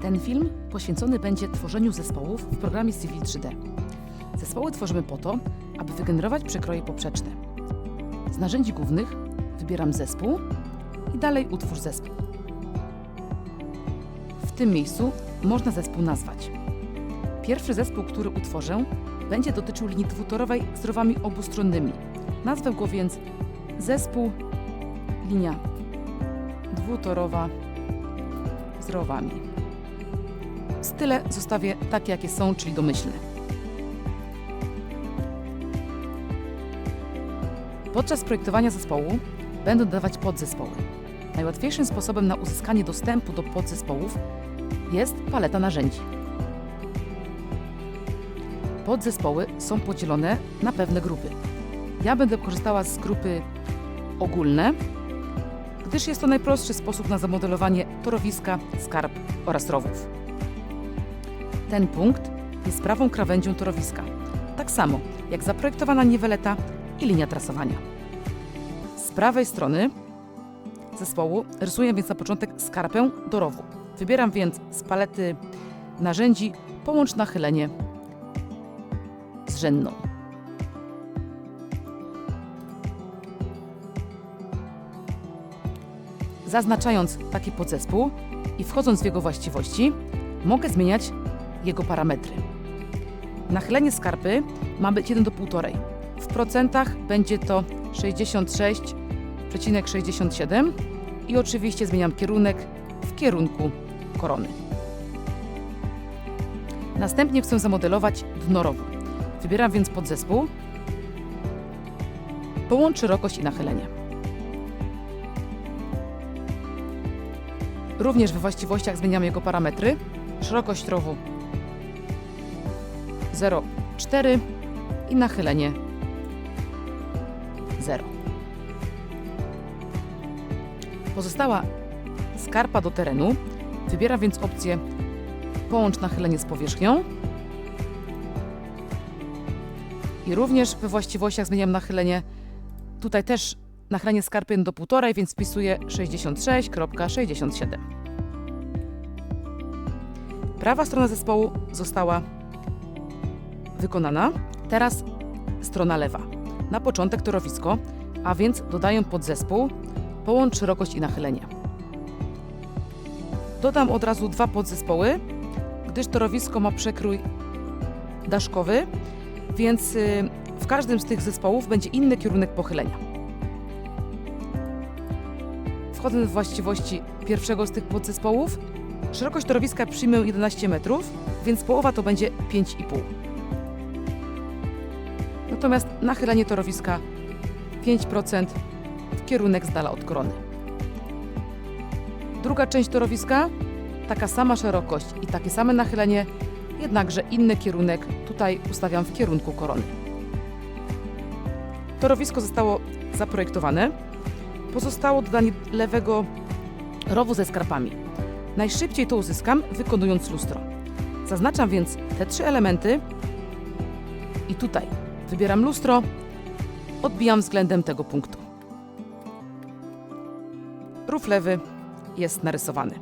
Ten film poświęcony będzie tworzeniu zespołów w programie Civil 3D. Zespoły tworzymy po to, aby wygenerować przekroje poprzeczne. Z narzędzi głównych wybieram zespół i dalej utwórz zespół. W tym miejscu można zespół nazwać. Pierwszy zespół, który utworzę, będzie dotyczył linii dwutorowej z rowami obustronnymi. Nazwę go więc zespół linia dwutorowa z rowami. Style zostawię takie, jakie są, czyli domyślne. Podczas projektowania zespołu będą dodawać podzespoły. Najłatwiejszym sposobem na uzyskanie dostępu do podzespołów jest paleta narzędzi. Podzespoły są podzielone na pewne grupy. Ja będę korzystała z grupy ogólne, gdyż jest to najprostszy sposób na zamodelowanie torowiska, skarb oraz rowów. Ten punkt jest prawą krawędzią torowiska, tak samo jak zaprojektowana nieweleta i linia trasowania. Z prawej strony zespołu rysuję więc na początek skarpę do rowu. Wybieram więc z palety narzędzi połącz nachylenie z rzędną. Zaznaczając taki podzespół i wchodząc w jego właściwości, mogę zmieniać jego parametry. Nachylenie skarpy ma być 1 do 1,5. W procentach będzie to 66,67 i oczywiście zmieniam kierunek w kierunku korony. Następnie chcę zamodelować dno rowu. Wybieram więc podzespół. Połącz szerokość i nachylenie. Również we właściwościach zmieniam jego parametry. Szerokość rowu 0,4 i nachylenie 0. Pozostała skarpa do terenu. Wybieram więc opcję połącz nachylenie z powierzchnią. I również we właściwościach zmieniam nachylenie. Tutaj też nachylenie skarpy 1 do 1,5, więc wpisuję 66,67. Prawa strona zespołu została wykonana. Teraz strona lewa. Na początek torowisko, a więc dodaję podzespół, połącz szerokość i nachylenie. Dodam od razu dwa podzespoły, gdyż torowisko ma przekrój daszkowy, więc y, w każdym z tych zespołów będzie inny kierunek pochylenia. Wchodzę w właściwości pierwszego z tych podzespołów. Szerokość torowiska przyjmę 11 metrów, więc połowa to będzie 5,5. Natomiast nachylenie torowiska 5% w kierunek z dala od korony. Druga część torowiska, taka sama szerokość i takie same nachylenie, jednakże inny kierunek tutaj ustawiam w kierunku korony. Torowisko zostało zaprojektowane. Pozostało dodanie lewego rowu ze skarpami. Najszybciej to uzyskam wykonując lustro. Zaznaczam więc te trzy elementy i tutaj wybieram lustro, odbijam względem tego punktu. Rów lewy jest narysowany.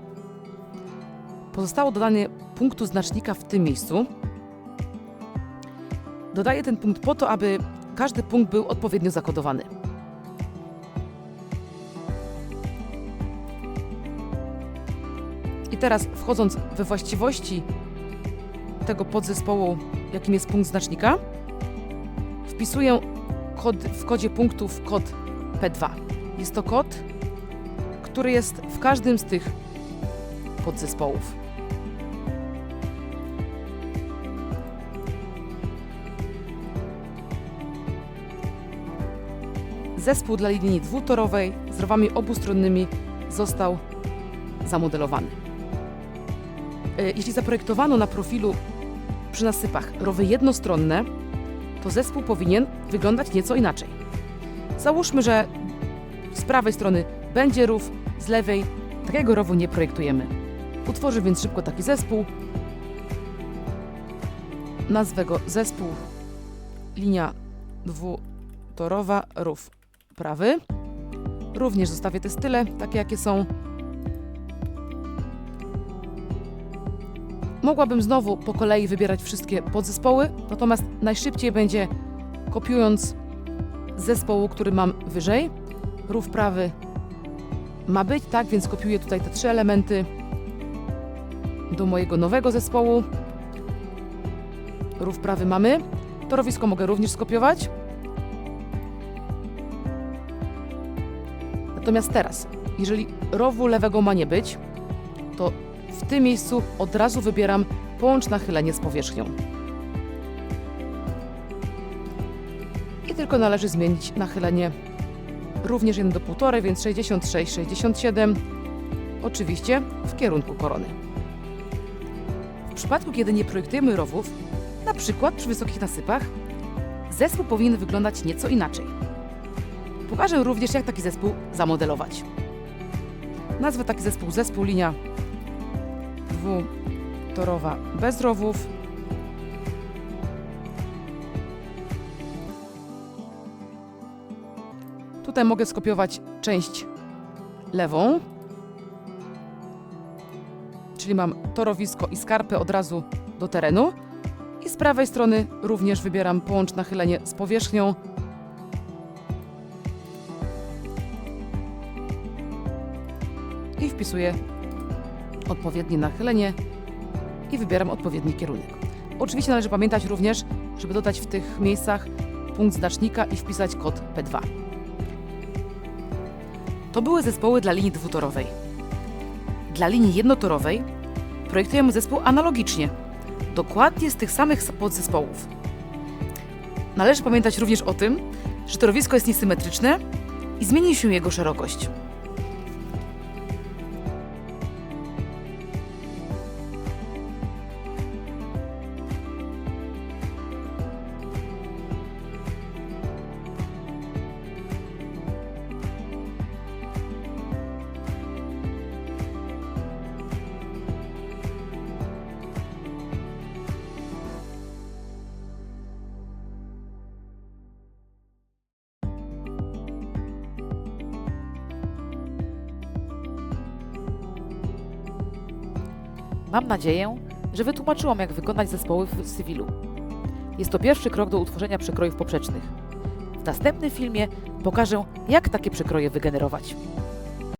Pozostało dodanie punktu znacznika w tym miejscu. Dodaję ten punkt po to, aby każdy punkt był odpowiednio zakodowany. I teraz wchodząc we właściwości tego podzespołu, jakim jest punkt znacznika, wpisuję kod, w kodzie punktów kod P2. Jest to kod, który jest w każdym z tych podzespołów. Zespół dla linii dwutorowej z rowami obustronnymi został zamodelowany. E, Jeśli zaprojektowano na profilu przy nasypach rowy jednostronne, to zespół powinien wyglądać nieco inaczej. Załóżmy, że z prawej strony będzie rów, z lewej takiego rowu nie projektujemy. Utworzę więc szybko taki zespół. Nazwę go zespół linia dwutorowa, rów prawy. Również zostawię te style, takie jakie są. Mogłabym znowu po kolei wybierać wszystkie podzespoły, natomiast najszybciej będzie kopiując zespołu, który mam wyżej. Rów prawy ma być, tak, więc kopiuję tutaj te trzy elementy do mojego nowego zespołu. Rów prawy mamy. Torowisko mogę również skopiować. Natomiast teraz, jeżeli rowu lewego ma nie być, w tym miejscu od razu wybieram połącz nachylenie z powierzchnią. I tylko należy zmienić nachylenie również 1 do 1,5, więc 66, 67, oczywiście w kierunku korony. W przypadku, kiedy nie projektujemy rowów, na przykład przy wysokich nasypach, zespół powinien wyglądać nieco inaczej. Pokażę również, jak taki zespół zamodelować. Nazwę taki zespół zespół linia dwutorowa bez rowów. Tutaj mogę skopiować część lewą, czyli mam torowisko i skarpę od razu do terenu. I z prawej strony również wybieram połącz nachylenie z powierzchnią. I wpisuję odpowiednie nachylenie i wybieram odpowiedni kierunek. Oczywiście należy pamiętać również, żeby dodać w tych miejscach punkt znacznika i wpisać kod P2. To były zespoły dla linii dwutorowej. Dla linii jednotorowej projektujemy zespół analogicznie, dokładnie z tych samych podzespołów. Należy pamiętać również o tym, że torowisko jest niesymetryczne i zmieni się jego szerokość. Mam nadzieję, że wytłumaczyłam, jak wykonać zespoły w cywilu. Jest to pierwszy krok do utworzenia przekrojów poprzecznych. W następnym filmie pokażę, jak takie przekroje wygenerować.